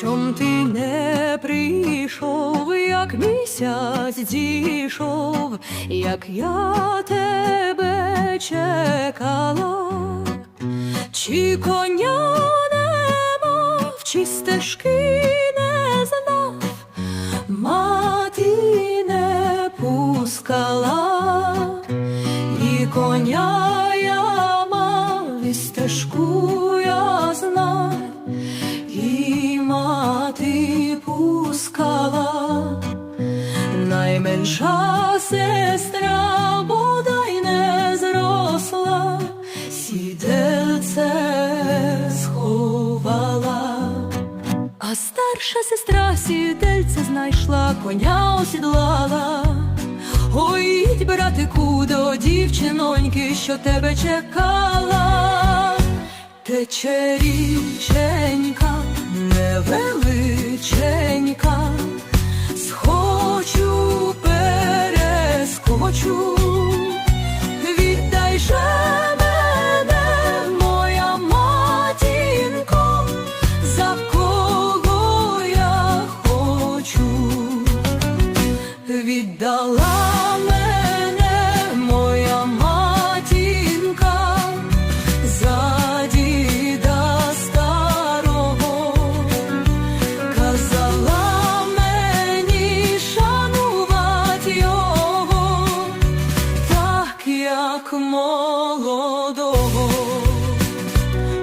Чом ти не прийшов, як місяць дійшов, як я тебе чекала, чи коня не мав, чи стежки не знав, мати не пускала, і коня я мав, і стежку я знав. Найменша сестра бодай не зросла, сідельце сховала, а старша сестра сідельце знайшла, коня осідлала. Ой, братику, до дівчиноньки, що тебе чекала. Тече річенька невеличенька, як молодого.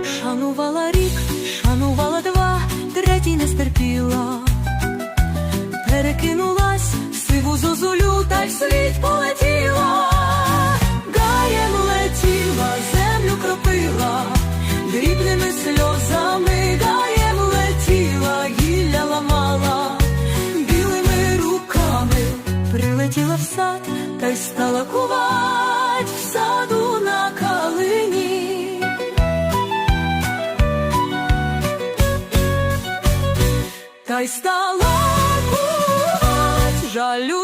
Шанувала рік, шанувала два, третій не стерпіла перекинулась в сиву зозулю, та й вслід полетіла, гаєм летіла, землю кропила, дрібними сльозами гаєм летіла, гілля ламала, білими руками прилетіла в сад, та й стала кувать Дай стала жалю.